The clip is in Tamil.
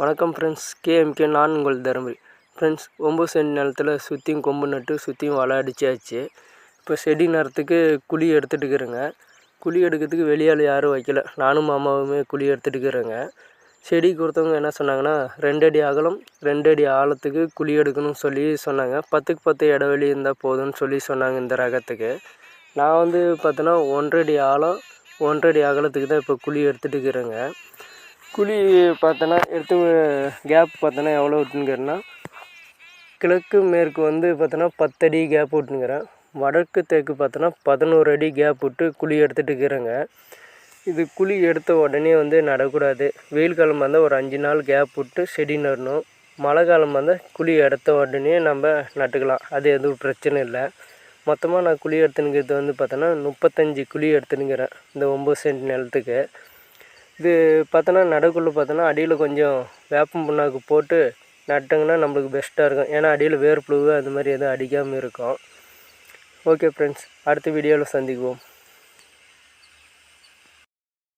வணக்கம் ஃப்ரெண்ட்ஸ் கேஎம்கே நான் உங்கள் தருமபுரி. ஃப்ரெண்ட்ஸ் ஒம்பது சென்ட் நிலத்தில் சுற்றியும் கொம்பு நட்டு சுற்றியும் வலை அடிச்சாச்சு. இப்போ செடி நேரத்துக்கு குழி எடுத்துட்டுக்கிறேங்க குழி எடுக்கிறதுக்கு வெளியால் யாரும் வைக்கல. நானும் மாமாவுமே குழி எடுத்துட்டுக்கிறேங்க செடி கொடுத்தவங்க என்ன சொன்னாங்கன்னா ரெண்டு அடி அகலம் ரெண்டு அடி ஆழத்துக்கு குழி எடுக்கணும்னு சொல்லி சொன்னாங்க. பத்துக்கு பத்து இடைவெளி இருந்தால் போதும்னு சொல்லி சொன்னாங்க இந்த ரகத்துக்கு. நான் வந்து பார்த்தோன்னா ஒன்றரை அடி ஆழம் ஒன்றரை அடி அகலத்துக்கு தான் இப்போ குழி எடுத்துட்டுக்கிறேங்க குழி பார்த்தோன்னா எடுத்து கேப் பார்த்தோன்னா எவ்வளோ விட்டுங்கிறேன்னா கிழக்கு மேற்கு வந்து பார்த்தோன்னா பத்தடி கேப் விட்டுங்கிறேன் வடக்கு தெற்கு பார்த்தோன்னா பதினோரு அடி கேப் விட்டு குழி எடுத்துகிட்டு இருக்கிறேங்க. இது குழி எடுத்த உடனே வந்து நடக்கூடாது. வெயில் காலம் வந்தால் ஒரு அஞ்சு நாள் கேப் விட்டு செடி நடணும். மழை காலம் வந்தால் குழி எடுத்த உடனே நம்ம நட்டுக்கலாம். அது எதுவும் பிரச்சனை இல்லை. மொத்தமாக நான் குழி எடுத்துனுங்கிறது வந்து பார்த்தோன்னா முப்பத்தஞ்சு குழி எடுத்துனுங்கிறேன் இந்த ஒம்பது சென்ட் நிலத்துக்கு. இது பார்த்தோன்னா நடக்குள்ள பார்த்தோன்னா அடியில் கொஞ்சம் வேப்பம் புண்ணாக்கு போட்டு நட்டங்கன்னா நம்மளுக்கு பெஸ்ட்டாக இருக்கும். ஏன்னா அடியில் வேர்ப்புழு அது மாதிரி எதுவும் அடிக்காமல் இருக்கும். ஓகே ஃப்ரெண்ட்ஸ் அடுத்த வீடியோவில் சந்திக்குவோம்.